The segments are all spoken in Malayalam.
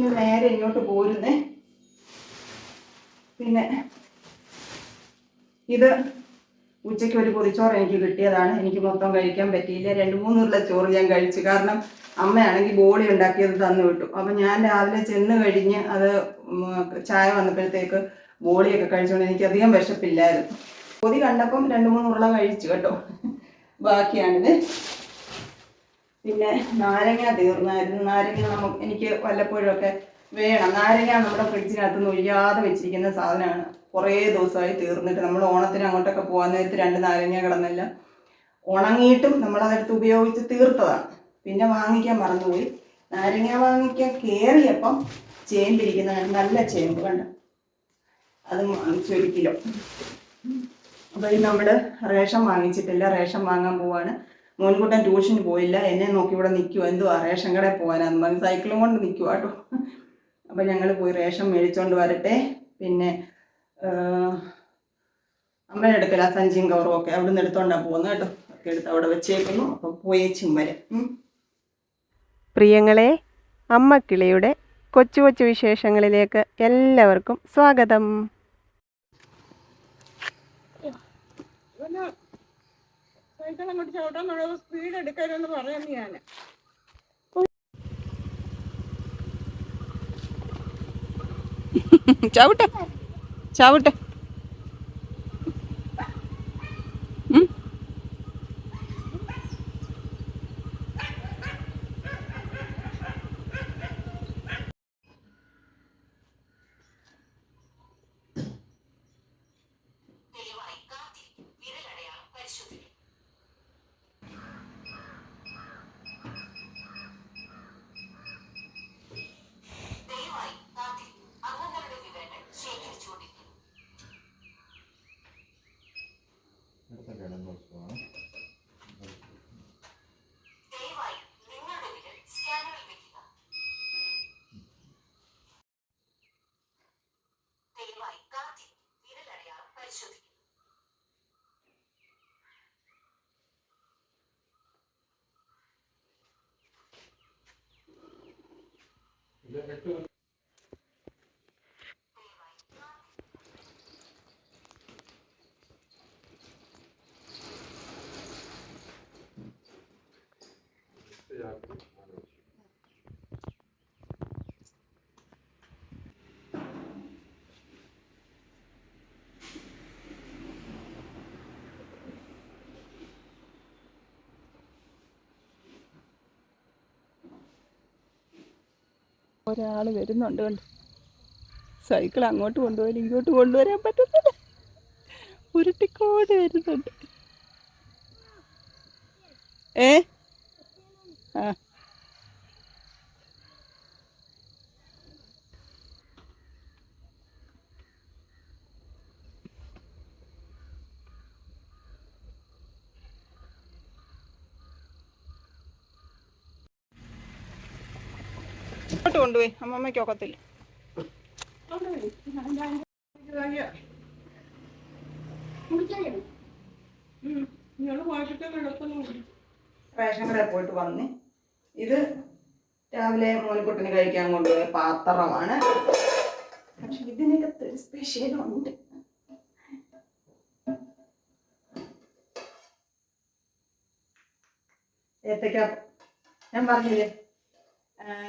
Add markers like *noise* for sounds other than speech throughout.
ഇനി നേരെ ഇങ്ങോട്ട് പോരുന്നേ. പിന്നെ ഇത് ഉച്ചയ്ക്ക് ഒരു പൊതിച്ചോറ് എനിക്ക് കിട്ടിയതാണ്. എനിക്ക് മൊത്തം കഴിക്കാൻ പറ്റിയില്ല. രണ്ട് മൂന്നുള്ള ചോറ് ഞാൻ കഴിച്ചു. കാരണം അമ്മയാണെങ്കിൽ ബോളി ഉണ്ടാക്കിയത് തന്നു വിട്ടു. അപ്പം ഞാൻ രാവിലെ ചെന്ന് കഴിഞ്ഞ് അത് ചായ വന്നപ്പോഴത്തേക്ക് ബോളിയൊക്കെ കഴിച്ചുകൊണ്ട് എനിക്ക് അധികം വിശപ്പില്ലായിരുന്നു. പൊതി കണ്ടപ്പം രണ്ട് മൂന്ന് ഉരുള കഴിച്ചു കേട്ടോ. ബാക്കിയാണിത്. പിന്നെ നാരങ്ങ തീർന്നായിരുന്നു നാരങ്ങ നമുക്ക് എനിക്ക് വല്ലപ്പോഴും ഒക്കെ വേണം. നാരങ്ങ നമ്മുടെ ഫ്രിഡ്ജിനകത്ത് നിന്ന് ഒഴിയാതെ വെച്ചിരിക്കുന്ന സാധനമാണ്. കുറേ ദിവസമായി തീർന്നിട്ട് നമ്മൾ ഓണത്തിന് അങ്ങോട്ടൊക്കെ പോകാൻ നേരത്ത് രണ്ട് നാരങ്ങ കിടന്നില്ല. ഉണങ്ങിയിട്ടും നമ്മൾ നമ്മളതെടുത്ത് ഉപയോഗിച്ച് തീർത്തതാണ്. പിന്നെ വാങ്ങിക്കാൻ മറന്നുപോയി. നാരങ്ങ വാങ്ങിക്കാൻ കയറിയപ്പം ചേമ്പിരിക്കുന്ന നല്ല ചേമ്പ് കണ്ട അത് വാങ്ങിച്ചു ഒരു കിലോ. അപ്പം നമ്മൾ റേഷൻ വാങ്ങിച്ചിട്ടില്ല. റേഷൻ വാങ്ങാൻ പോവാണ്. മോൻകുട്ടൻ ട്യൂഷന് പോയില്ല. എന്നെ നോക്കി ഇവിടെ നിൽക്കുമോ എന്തുവാ റേഷൻ കടയിൽ പോകാനാന്ന് പറഞ്ഞ് സൈക്കിളും കൊണ്ട് നിൽക്കുക കേട്ടോ. അപ്പം ഞങ്ങൾ പോയി റേഷൻ മേടിച്ചോണ്ട് വരട്ടെ. പിന്നെ അമ്മയുടെ അടുക്കൽ ആ സഞ്ചിയും കവറും ഒക്കെ അവിടെ നിന്ന് എടുത്തോണ്ടാണ് പോകുന്നത് കേട്ടോ. ഒക്കെ എടുത്ത് അവിടെ വെച്ചേക്കുന്നു. അപ്പം പോയേച്ചും വരെ. പ്രിയങ്ങളെ പ്രിയങ്ങളെ അമ്മക്കിളിയുടെ കൊച്ചു കൊച്ചു വിശേഷങ്ങളിലേക്ക് എല്ലാവർക്കും സ്വാഗതം. സൈക്കിൾ അങ്ങോട്ട് ചവിട്ടാൻ സ്പീഡ് എടുക്കരുതെന്ന് പറയുന്നു ഞാൻ ചവിട്ടെ. ചവിട്ടെ. ഒരാൾ വരുന്നുണ്ട് കണ്ടു? സൈക്കിൾ അങ്ങോട്ട് കൊണ്ടുപോയി ഇങ്ങോട്ട് കൊണ്ടുവരാൻ പറ്റുന്നില്ല ഉരുട്ടിക്കോട് വരുന്നുണ്ട്. ഏ? ഇങ്ങോട്ട് കൊണ്ടുപോയി. അമ്മമ്മയ്ക്ക് ഒക്കത്തില്ല. റേഷൻ കടയിൽ പോയിട്ട് വന്ന് ഇത് രാവിലെ മോനക്കുട്ടന് കഴിക്കാൻ കൊണ്ടുപോയ പാത്രമാണ്. പക്ഷെ ഇതിനകത്ത് ഒരു സ്പെഷ്യൽ ഉണ്ട്. ഏത്തക്ക ഞാൻ പറഞ്ഞില്ലേ?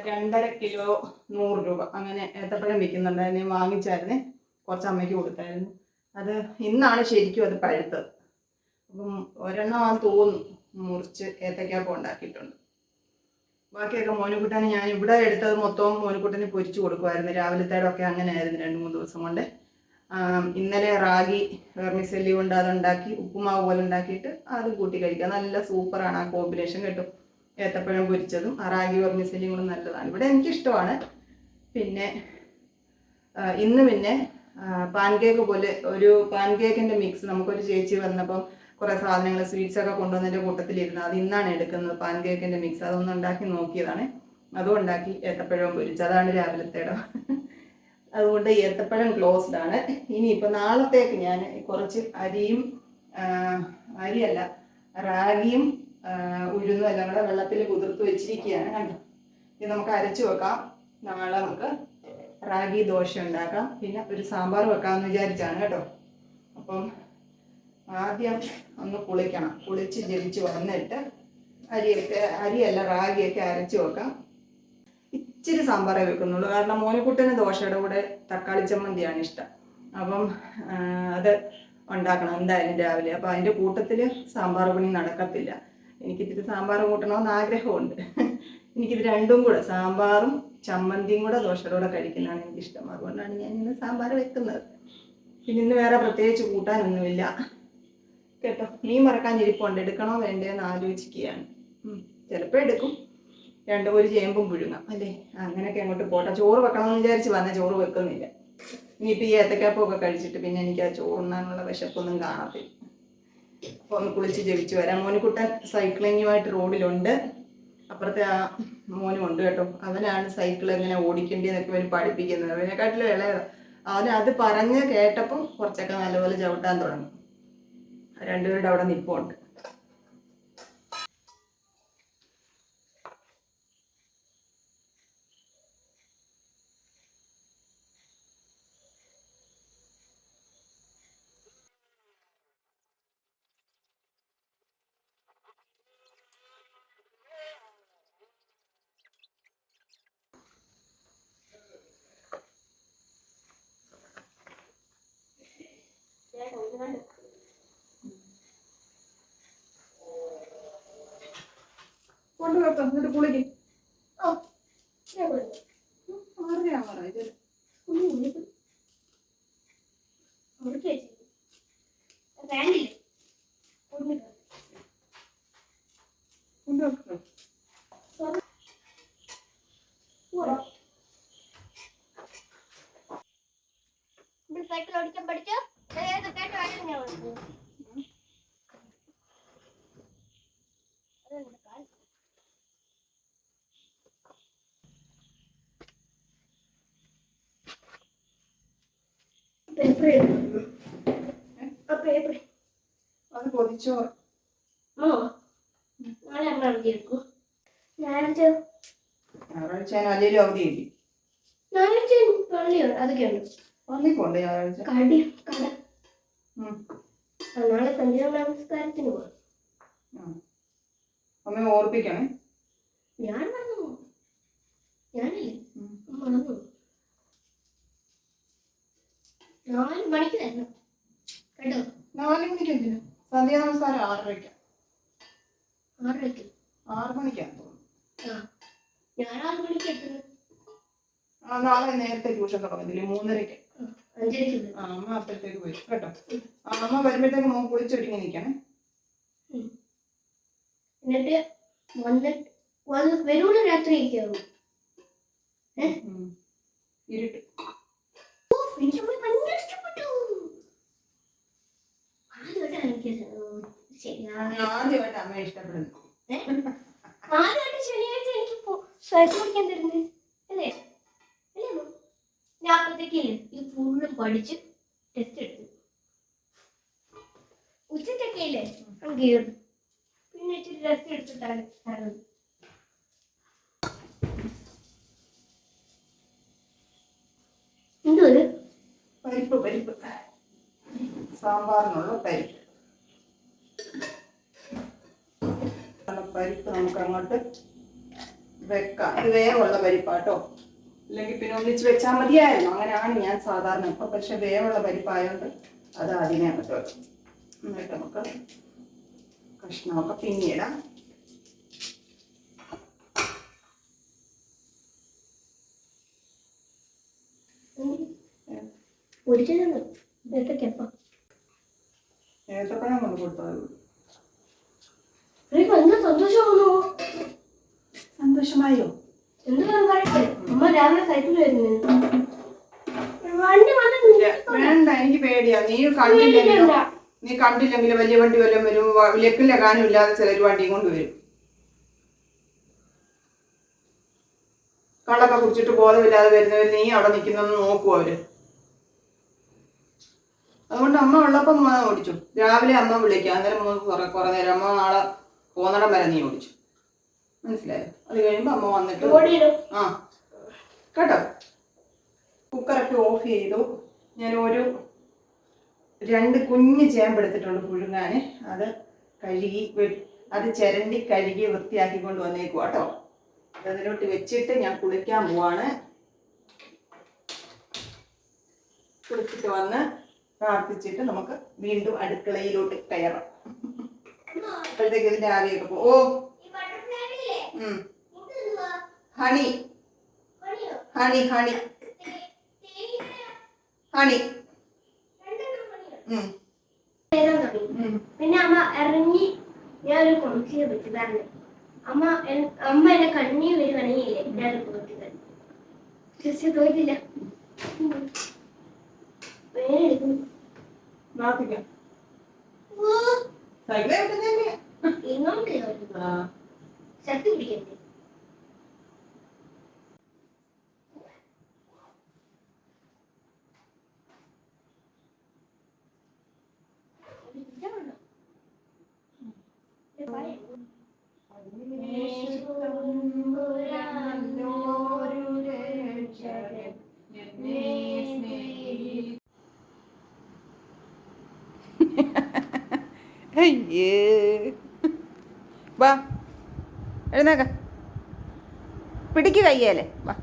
രണ്ടര കിലോ നൂറ് രൂപ. അങ്ങനെ ഏത്തപ്പഴം വിൽക്കുന്നുണ്ടായിരുന്നു വാങ്ങിച്ചായിരുന്നു. കുറച്ച് അമ്മയ്ക്ക് കൊടുത്തായിരുന്നു. അത് ഇന്നാണ് ശരിക്കും അത് പഴുത്തത്. അപ്പം ഒരെണ്ണം ആ തോന്നുന്നു മുറിച്ച് ഏത്തക്കാപ്പം ഉണ്ടാക്കിയിട്ടുണ്ട്. ബാക്കിയൊക്കെ മോനുകുട്ടന് ഞാൻ ഇവിടെ എടുത്തത് മൊത്തവും മോനുകുട്ടനെ പൊരിച്ചു കൊടുക്കുമായിരുന്നു. രാവിലത്തേടൊക്കെ അങ്ങനെ ആയിരുന്നു രണ്ട് മൂന്ന് ദിവസം കൊണ്ട്. ഇന്നലെ റാഗി വെർമിസെല്ലി കൊണ്ട് അതുണ്ടാക്കി ഉപ്പുമാവ് പോലെ ഉണ്ടാക്കിയിട്ട് അത് കൂട്ടി കഴിക്കുക. നല്ല സൂപ്പറാണ് ആ കോമ്പിനേഷൻ കേട്ടോ. ഏത്തപ്പഴം പൊരിച്ചതും ആ റാഗി വെർമിസെല്ലിയും കൂടെ നല്ലതാണ്. ഇവിടെ എനിക്കിഷ്ടമാണ്. പിന്നെ ഇന്ന് പിന്നെ പാൻ കേക്ക് പോലെ ഒരു പാൻ കേക്കിന്റെ മിക്സ് നമുക്കൊരു ചേച്ചി വന്നപ്പം കുറേ സാധനങ്ങൾ സ്വീറ്റ്സ് ഒക്കെ കൊണ്ടുവന്നതിന്റെ കൂട്ടത്തിലിരുന്ന് അത് ഇന്നാണ് എടുക്കുന്നത്. പാൻ കേക്കിന്റെ മിക്സ് അതൊന്ന് ഉണ്ടാക്കി നോക്കിയതാണ്. അതും ഉണ്ടാക്കി ഏത്തപ്പഴവും പൊരിച്ചു. അതാണ് രാവിലത്തേടം അതുകൊണ്ട് ഏത്തപ്പഴം ക്ലോസ്ഡ് ആണ്. ഇനിയിപ്പോൾ നാളത്തേക്ക് ഞാൻ കുറച്ച് അരിയും അരിയല്ല റാഗിയും ഉഴുന്നും എല്ലാം കൂടെ വെള്ളത്തിൽ കുതിർത്ത് വെച്ചിരിക്കുകയാണ്. കണ്ടോ? ഇത് നമുക്ക് അരച്ചു വെക്കാം. നാളെ നമുക്ക് റാഗി ദോശ ഉണ്ടാക്കാം. പിന്നെ ഒരു സാമ്പാർ വെക്കാമെന്ന് വിചാരിച്ചാണ് കേട്ടോ. അപ്പം ആദ്യം ഒന്ന് കുളിക്കണം. കുളിച്ച് ജപിച്ച് വന്നിട്ട് അരിയൊക്കെ അരിയല്ല റാഗിയൊക്കെ അരച്ച് വെക്കാം. ഇച്ചിരി സാമ്പാറേ വെക്കുന്നുള്ളൂ. കാരണം മോനക്കുട്ടന് ദോശയുടെ കൂടെ തക്കാളി ചമ്മന്തിയാണ് ഇഷ്ടം. അപ്പം അത് ഉണ്ടാക്കണം എന്തായാലും രാവിലെ. അപ്പം അതിന്റെ കൂട്ടത്തിൽ സാമ്പാർ പണി നടക്കത്തില്ല. എനിക്കിത്തിരി സാമ്പാർ കൂട്ടണമെന്ന് ആഗ്രഹമുണ്ട്. എനിക്കിത് രണ്ടും കൂടെ സാമ്പാറും ചമ്മന്തിയും കൂടെ ദോശയുടെ കൂടെ കഴിക്കുന്നതാണ് എനിക്കിഷ്ടം. അതുകൊണ്ടാണ് ഞാൻ ഇന്ന് സാമ്പാർ വെക്കുന്നത്. പിന്നെ ഇന്ന് വേറെ പ്രത്യേകിച്ച് കൂട്ടാനൊന്നുമില്ല. കേട്ടോ. നീ മറക്കാൻ ഇരിപ്പുണ്ട് എടുക്കണോ വേണ്ടേന്ന് ആലോചിക്കുകയാണ്. ചിലപ്പോൾ എടുക്കും. രണ്ട് ഒരു ചേമ്പും പുഴുങ്ങാം അല്ലേ? അങ്ങനെയൊക്കെ അങ്ങോട്ട് പോട്ടെ. ചോറ് വെക്കണമെന്ന് വിചാരിച്ച് വന്ന ചോറ് വെക്കുന്നില്ല. ഇനിയിപ്പോൾ ഈ ഏത്തക്കാപ്പൊക്കെ കഴിച്ചിട്ട് പിന്നെ എനിക്ക് ആ ചോറുണ്ണാനുള്ള വിശപ്പൊന്നും കാണത്തില്ല. അപ്പോൾ ഒന്ന് കുളിച്ച് ജപിച്ചു വരാം. മോനുകുട്ടൻ സൈക്ലിങ്ങുമായിട്ട് റോഡിലുണ്ട്. അപ്പുറത്തെ ആ മോനും ഉണ്ട് കേട്ടോ. അവനാണ് സൈക്കിൾ എങ്ങനെ ഓടിക്കേണ്ടതെന്നൊക്കെ അവന് പഠിപ്പിക്കുന്നത്. അവനെക്കാട്ടിലും ഇളയതാണ് അവൻ അത് പറഞ്ഞ് കേട്ടപ്പം കുറച്ചൊക്കെ നല്ലപോലെ ചവിട്ടാൻ തുടങ്ങി. രണ്ടുപേരുടെ അവിടെ നിൽപ്പുണ്ട് കൊണ്ടുവെക്കാം എന്നിട്ട് കുളിക്കും ആരുടെയാണോ ഇത്? കൊണ്ടുവെക്കാം സൈക്കിൾ ഓടിക്കാൻ പഠിച്ചോ? ഞാൻ അത് എടുക്കും ഞായറാഴ്ച അല്ലെങ്കിലും അവധി കിട്ടി ഞായറാഴ്ച പള്ളിയുണ്ട് അതൊക്കെയുണ്ട് പള്ളി പോണ്ടേ ഞായറാഴ്ച കടി കട നാളെ സന്ധ്യ നമസ്കാരത്തിന് ആ. അമ്മ ഓർപ്പിക്കണേ ഞാൻ മറന്നു ഞാനില്ലേ നാല് മണിക്ക് തരണം കേട്ടോ നാല് മണിക്ക് എന്തിനു? സന്ധ്യ നമസ്കാരം ആറരയ്ക്ക് ആറരയ്ക്ക് ആറ് മണിക്കാണ് തോന്നുന്നു. ഞാൻ ആറ് മണിക്ക് എത്തുന്നു ആ നാളെ നേരത്തെ ട്യൂഷൻ തുടങ്ങുന്നില്ലേ? മൂന്നരയ്ക്ക്. ആ, അമ്മ അപ്പഴത്തേക്ക് പോയി. കേട്ടോ? ആ അമ്മ വരുമ്പോഴത്തേക്ക് മോൻ കുളിച്ചൊരുങ്ങി നിൽക്കണേ. എന്നിട്ട് വന്നിട്ട് വന്ന് ആവും. ഉം. ഇരുട്ട്. എനിക്ക് അമ്മയെ ഭയങ്കര ഇഷ്ടപ്പെട്ടു ആദ്യമായിട്ടാണ് എനിക്ക് ശരി ആദ്യമായിട്ട് അമ്മയെ ഇഷ്ടപ്പെടുന്നു. ആദ്യമായിട്ട് ശനിയാഴ്ച എനിക്ക് സൈക്കിൾ ഓടിക്കാൻ തരുന്നത് അല്ലേ? അല്ലേ അമ്മ? ഞാൻ അപ്പത്തേക്കില്ലേ ഇത് ഫുള്ളും പഠിച്ച് ടെസ്റ്റ് എടുത്തു. ഉച്ചക്കൊക്കെ ഇല്ലേ? അങ്ങ് കയറും പിന്നെ ഇച്ചിരി ടെസ്റ്റ് എടുത്തിട്ടാണ് എന്തോ പരിപ്പ് പരിപ്പ്. സാമ്പാറിനുള്ള പരിപ്പ് ഉള്ള പരിപ്പ് നമുക്ക് അങ്ങോട്ട് വെക്കാം ഇത് വേവുള്ള പരിപ്പാട്ടോ അല്ലെങ്കിൽ പിന്നെ ഒന്നിച്ച് വെച്ചാൽ മതിയായിരുന്നു അങ്ങനെയാണ് ഞാൻ സാധാരണ ഇപ്പൊ പക്ഷെ വേവുള്ള പരിപ്പായോണ്ട് അത് ആദ്യമേ അങ്ങോട്ട് വെക്കും എന്നിട്ട് നമുക്ക് കഷ്ണമൊക്കെ പിന്നീടാം ഏത്തപ്പഴം കൊണ്ട് എനിക്ക് ഭയങ്കര സന്തോഷമാണോ? സന്തോഷമായോ? എന്താണ് പറയട്ടെ അമ്മ രാവിലെ സൈക്കിൾ വരുന്നത് വണ്ടി വേണ്ട എനിക്ക് പേടിയാ. നീ കണ്ടില്ലെങ്കിലോ നീ കണ്ടില്ലെങ്കിൽ വലിയ വണ്ടി വല്ലതും വരും. വ- കാനും ഇല്ലാതെ ചിലർ വണ്ടിയും കൊണ്ട് വരും. കള്ളൊക്കെ കുടിച്ചിട്ട് ബോധമില്ലാതെ വരുന്നവർ നീ അവിടെ നിൽക്കുന്നൊന്ന് നോക്കുവോ അവർ. അതുകൊണ്ട് അമ്മ ഉള്ളപ്പം ഓടിച്ചു. രാവിലെ അമ്മ വിളിക്കാം. അന്നേരം കുറെ കുറെ നേരം. അമ്മ നാളെ പോന്നിടം വരെ നീ ഓടിച്ചു. മനസ്സിലായോ? അത് കഴിയുമ്പോ അമ്മ വന്നിട്ട് ആ. കേട്ടോ? കുക്കറൊക്കെ ഓഫ് ചെയ്തു. ഞാൻ ഒരു രണ്ട് കുഞ്ഞ് ചേമ്പ് എടുത്തിട്ടുണ്ട് പുഴുങ്ങാൻ അത് കഴുകി അത് ചിരണ്ടി കഴുകി വൃത്തിയാക്കി കൊണ്ട് വന്നേക്കും കേട്ടോ. അതിലോട്ട് വെച്ചിട്ട് ഞാൻ കുളിക്കാൻ പോവാണ്. കുളിച്ചിട്ട് വന്ന് പ്രാർത്ഥിച്ചിട്ട് നമുക്ക് വീണ്ടും അടുക്കളയിലോട്ട് കയറാം. അപ്പോഴത്തേക്ക് ഇതിന്റെ ആവിയൊക്കെ പോകും ഓ. ഹണി. Honey honey. ഹണി. പിന്നെ അമ്മ ഇറങ്ങി ഞാൻ ഒരു പറ്റിയതാണ് അമ്മ പറഞ്ഞു അമ്മ എന്നെ കണ്ണി വരി കണിയില്ലേ ഞാൻ തോറ്റില്ല ചേച്ചി തോറ്റില്ല വേനെടുക്കുന്നു പ്രാർത്ഥിക്കാം സൈക്കിളെ ശക്തി പിടിക്കണ്ടേ? അയ്യേ വാ എഴുന്നേക്ക പിടിക്ക് കയ്യേലേ. വാ.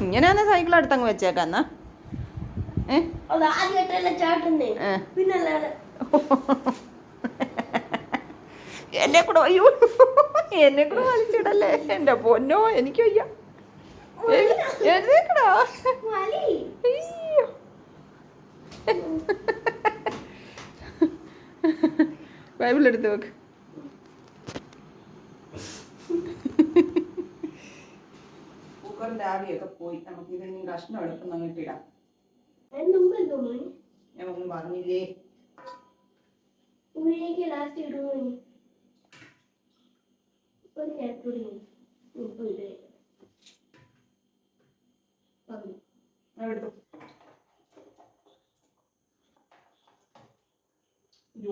ഇങ്ങനെയാന്ന് സൈക്കിൾ അടുത്തങ്ങ് വെച്ചേക്കാം എന്നാ. *laughs* എന്നെ കൂടെ അയ്യോ. *laughs* എന്നെ കൂടെ വലിച്ചിടല്ലേ. എന്റെ പൊന്നോ എനിക്ക് വയ്യ. എഴു- എഴുന്നേക്കടാ വലി. അയ്യോ. ബൈബിൾ *laughs* എടുത്ത് വെക്ക് കുക്കറിന്റെ ആവിയൊക്കെ പോയി നമുക്ക് ഇതിന് കഷ്ണം എടുക്കുന്ന അങ്ങോട്ട് ഇടാം. മുമ്പ് എന്തോ മോനെ ഞാൻ ഒന്നും പറഞ്ഞില്ലേ? ഉള്ളിലേക്ക് ലാസ്റ്റ്? ഒരു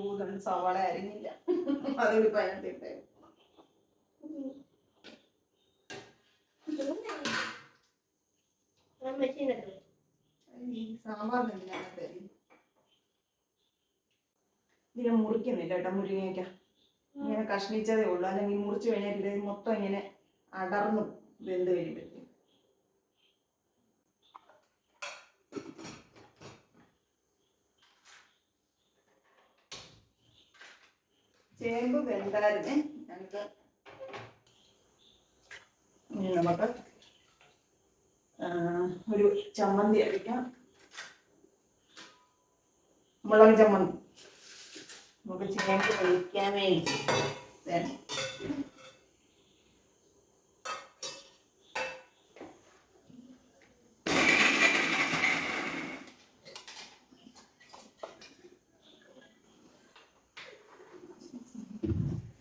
ഇടുക സവാള അരിഞ്ഞില്ല. *laughs* അതൊരു അതിനകത്ത് ഇട്ടേ മെഷീനല്ലേ ഈ സാമ്പാറിന് ഇതിനകത്ത് അരി ഇതിനെ മുറിക്കുന്നില്ല കേട്ടോ മുരിങ്ങയ്ക്ക. ഇങ്ങനെ കഷ്ണിച്ചതേ ഉള്ളൂ. അല്ലെങ്കിൽ മുറിച്ച് കഴിഞ്ഞാൽ ഇത് മൊത്തം ഇങ്ങനെ അടർന്നു വെന്ത് കഴിയുമ്പോഴത്തേക്കും. ചേമ്പ് വെന്തായിരുന്നേ. ഞങ്ങൾക്ക് ഇനി നമുക്ക് ഒരു ചമ്മന്തി അടിക്കാം മുളക് ചമ്മന്തി. നമുക്ക് ചേമ്പ് കഴിക്കാൻ വേണ്ടി വേണം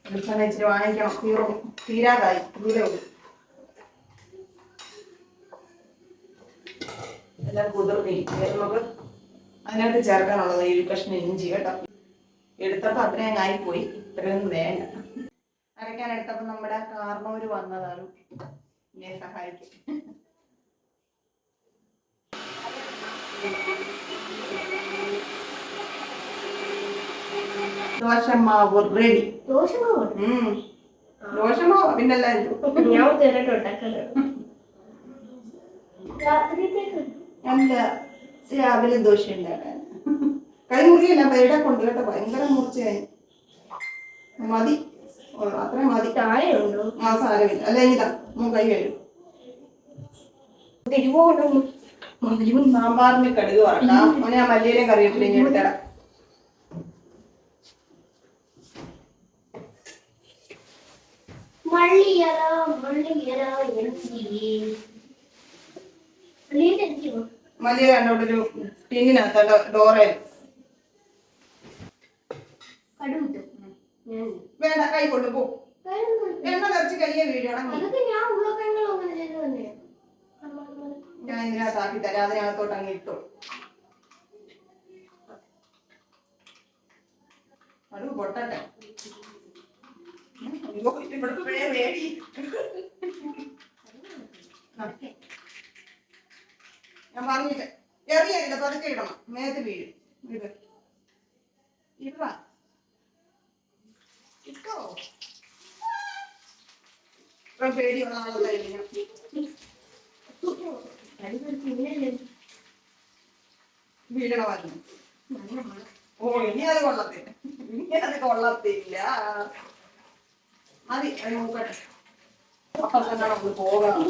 വെളിച്ചെണ്ണ ഇച്ചിരി വാങ്ങിക്കണം തീറും തീരാതായി. ദൂരെ ഉള്ളൂ. എല്ലാം കുതിർന്നിരിക്കും നമുക്ക് അതിനകത്ത് ചേർക്കാനുള്ളത് ഈ കഷ്ണം ഇഞ്ചി കേട്ടോ. എടുത്തപ്പോൾ അത്രയും ആയിപ്പോയി. ഇത്രയൊന്നും വേണ്ട അരയ്ക്കാൻ എടുത്തപ്പോൾ നമ്മുടെ കാർണൂര് വന്നതാണ് എന്നെ സഹായിക്കും. ദോശമാവ് റെഡി ദോശമാവ്? ദോശമാവ് പിന്നല്ല ഞാൻ അല്ല രാവിലെ ദോശ ഉണ്ടാക്കാൻ. കൈമുറിയല്ല പേടെ കൊണ്ട് കേട്ടോ ഭയങ്കര മുറിച്ചായി മതി. അത്ര അത്രയും മതി. താഴെയുണ്ടോ? ആ സാരമില്ല. അല്ല ഇതാ കൈ കഴിയും മതിയും സാമ്പാറിന്റെ സാമ്പാറിന് കടുക് വറക്കാം. അവനെ ആ കറിയിട്ടില്ല ഞാൻ തരാം എടുത്തരാം മള്ളിയറ മള്ളിയറ എനിക്ക് മള്ളിയുടെ എനിക്കോ മല്ലിയ കണ്ടോണ്ടൊരു ടിന്നിനകത്ത് ഡോറയിൽ. കടുവിട്ടു ഞാൻ വേണ്ട കൈ കൊണ്ട് പോ. എണ്ണ നിറച്ച് കയ്യെ വീഴണം ഞാൻ ഇതിനകത്താക്കി തരാം. അതിനകത്തോട്ട് അങ്ങ് ഇട്ടു. അടു പൊട്ടട്ടെ. ഇവിടെ വേടി. ഞാൻ പറഞ്ഞിട്ട് എറിയരുത് പതുക്കെ ഇടണം. മേത്ത് വീഴും. ഇത്. ഇടാ ഇട്ടോ? പേടിയുള്ള വീഴണമായിരുന്നു ഓ ഇനി അത് കൊള്ളത്തില്ല. ഇനി അത് കൊള്ളത്തില്ല. മതി നോക്കട്ടെ. അപ്പൊ തന്നെ നമുക്ക് പോകണം.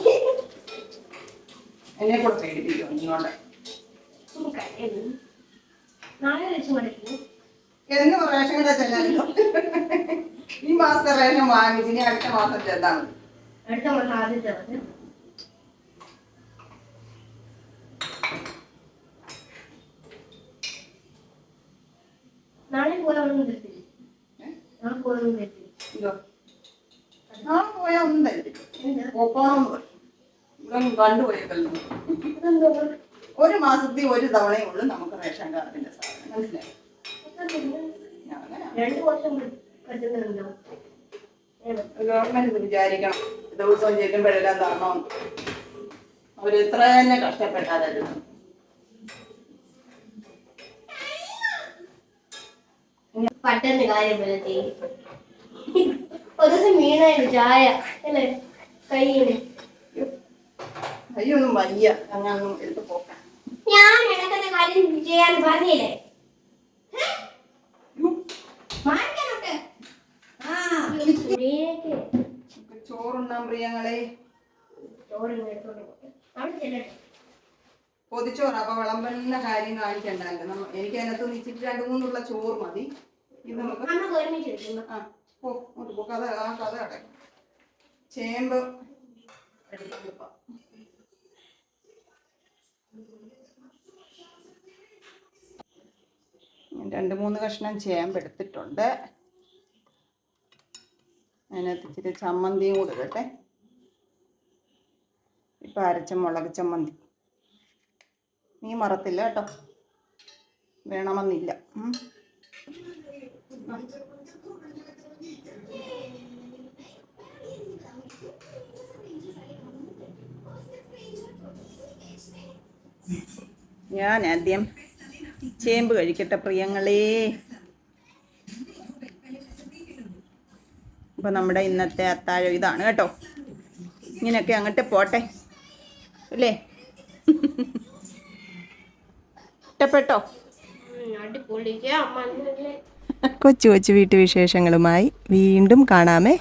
എന്നെ കൂടെ പേടിപ്പിക്കും ഇങ്ങോട്ട് എന്ന് റേഷൻ കട ഈ മാസത്തെ റേഷൻ വാങ്ങിച്ച് ഇനി അടുത്ത മാസം ചെന്നാൽ മതി അടുത്ത മാസം ആദ്യത്തെ മാസം നാളെ പോയാൽ തരത്തില്ല. നാളെ പോയാൽ തരത്തില്ല. ഇതോ നാളെ പോയാൽ ഒന്നും കണ്ടുപോയല്ലോ ഒരു മാസത്തിൽ ഒരു തവണയേ ഉള്ളൂ നമുക്ക് റേഷൻ കാർഡിന്റെ സാധനം. മനസ്സിലായി? അങ്ങനെ പറ്റുന്നുണ്ടോ? ഗവൺമെന്റ് വിചാരിക്കണം. ദിവസവും ചെല്ലുമ്പോഴെല്ലാം തരണം അവർ ഇത്ര തന്നെ കഷ്ടപ്പെട്ടാതായിരുന്നു പെട്ടെന്ന് കാര്യം പോലെ ചെയ്യും ഒരു ദിവസം വീണായിരുന്നു ചായ അല്ലേ? കയ്യിന് അയ്യൊന്നും വയ്യ അങ്ങനൊന്നും എടുത്ത് പോക്കാം. ഞാൻ ഇടക്കുന്ന കാര്യം ചെയ്യാൻ പറഞ്ഞില്ലേ? ചോറുണ്ണാൻ പ്രിയങ്ങളെ. പൊതിച്ചോറ്. അപ്പൊ വിളമ്പുന്ന കാര്യം കാണിക്കണ്ടല്ലോ എനിക്ക് അതിനകത്ത് നിച്ചിട്ട് രണ്ടു മൂന്നുള്ള ചോറ് മതി. ഇത് നമുക്ക് നമുക്ക് ഒരുമിച്ച് വെക്കുന്നു ആ പോ പോ. കഥ ആ കഥ അടയ്ക്കും. ചേമ്പ്. രണ്ട് മൂന്ന് കഷ്ണം ചേമ്പ് എടുത്തിട്ടുണ്ട്. അതിനകത്ത് ഇച്ചിരി ചമ്മന്തിയും കൂടെ ഇടട്ടെ. ഇപ്പം അരച്ച മുളക് ചമ്മന്തി. നീ മറത്തില്ല കേട്ടോ. വേണമെന്നില്ല. ഞാൻ ആദ്യം ചേമ്പ് കഴിക്കട്ടെ പ്രിയങ്ങളേ. അപ്പൊ നമ്മുടെ ഇന്നത്തെ അത്താഴം ഇതാണ് കേട്ടോ. ഇങ്ങനെയൊക്കെ അങ്ങോട്ട് പോട്ടെ. അല്ലേ? ഇഷ്ടപ്പെട്ടോ? കൊച്ചു കൊച്ചു വിശേഷങ്ങളുമായി വീണ്ടും കാണാമേ.